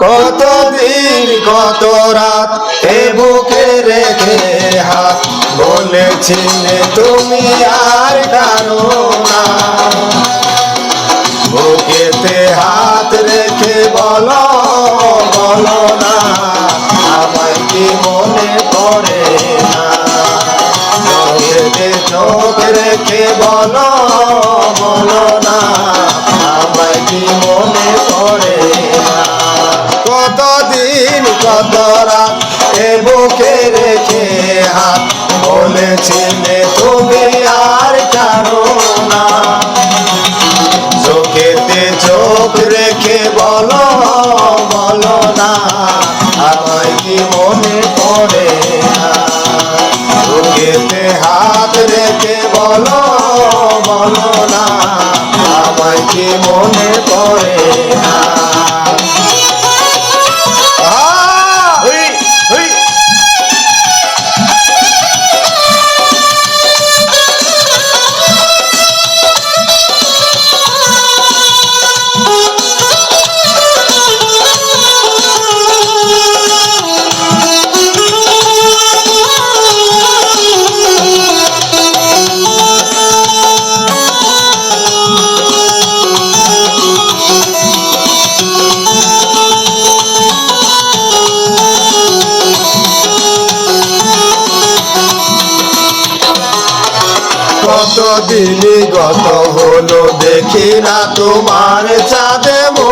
কতদিন, কত রাত এ বুকে রেখে হাত? বলেছিলে তুমি আর কারও না। বুকেতে হাত রেখে বলো বলো না, আমায় কি মনে পড়ে না? চোখ রেখে বলো কারও না। চোখেতে চোখ রেখে বলো বলো না। আমায় কি মনে পড়ে চোখেতে হাত রেখে বলো বলো না। আমায় কি মনে পড়ে দিনই গত হলো, দেখি না তোমার চাঁদে মো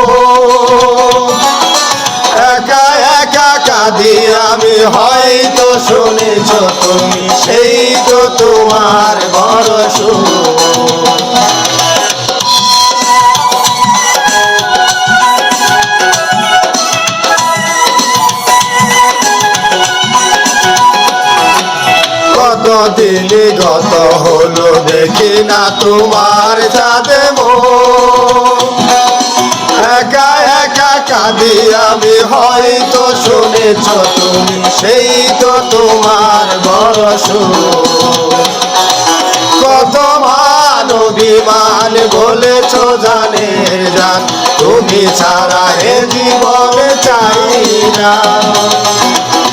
একা একা কাঁদি আমি, হয়তো শুনেছ তুমি, সেই তো তোমার বড় সুখ দেখি না তোমার মুখ। একা একা কাঁদি আমি, হয়তো শুনেছ তুমি, সেই তো তোমার বড় সুখ। কত মান অভিমান বলেছ জানে জান, তুমি ছাড়া হে জীবন চাই না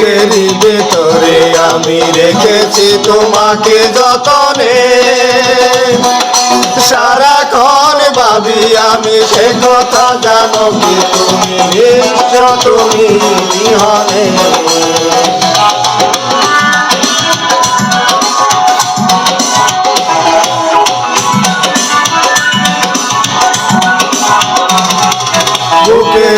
বুকের ভেতরে আমি রেখেছি তোমাকে যতনে। সারাক্ষণ ভাবি আমি সে কথা জানো কি তুমি তুমি বিহনে।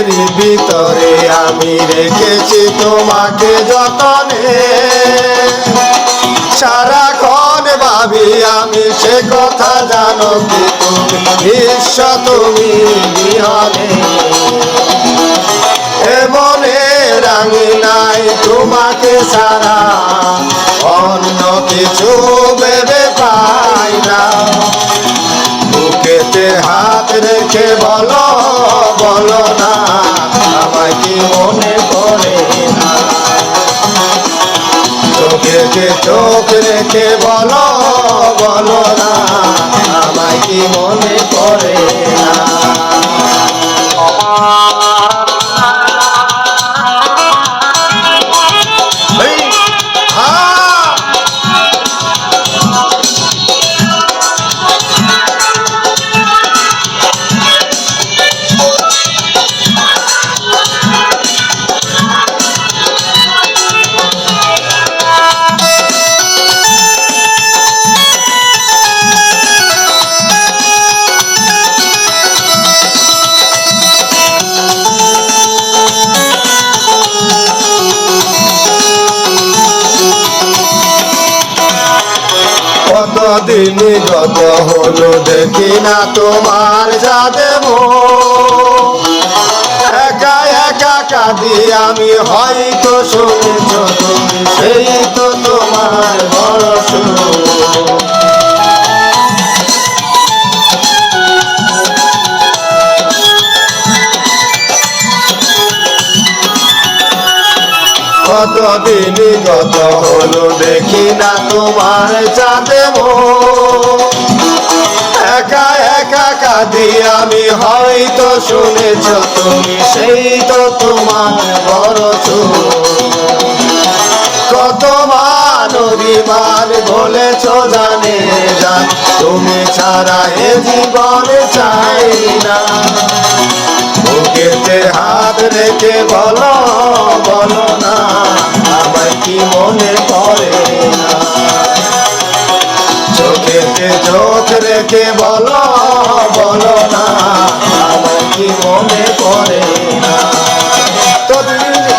বুকের ভিতরে আমি রেখেছি তোমাকে যতনে। সারাক্ষণ ভাবি আমি সে কথা জানো কি তুমি, বিশ্ব তুমি বিহনে। এমনে রাঙি নাই তোমাকে সারা অন্য কিছু ভেবে পাই না। বুকেতে হাত রেখে বলো চোখেতে চোখ রেখে বলো বলো না আমায় কি মনে করে না? কতদিন গত হলো দেখি না তোমার যাদে একা একা কাঁদি আমি, হয়তো শুনেছ তুমি, সেই তো তোমার বড় সুখ কতদিন গত হলো দেখি না তোমার চাঁদে একা একা কাঁদি আমি, হয়তো শুনেছ তুমি, সেই তো তোমার বড় কত মানবী বলেছ জানে যান তুমি ছাড়া এ জীবন চাই না। বুকেতে হাত রেখে বলো বলো না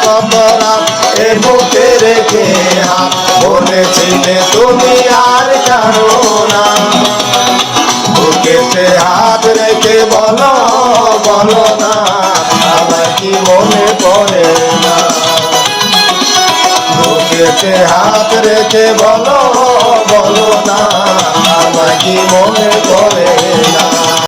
তোদিন কত এ বুকে রেখে বলেছিলে তুমি আর কারও না। বুকেতে হাত রেখে বলো বলো না, আমার কি মনে পড়ে না? বুকেতে হাত রেখে বলো বলো না, আমার কি মনে পড়ে না?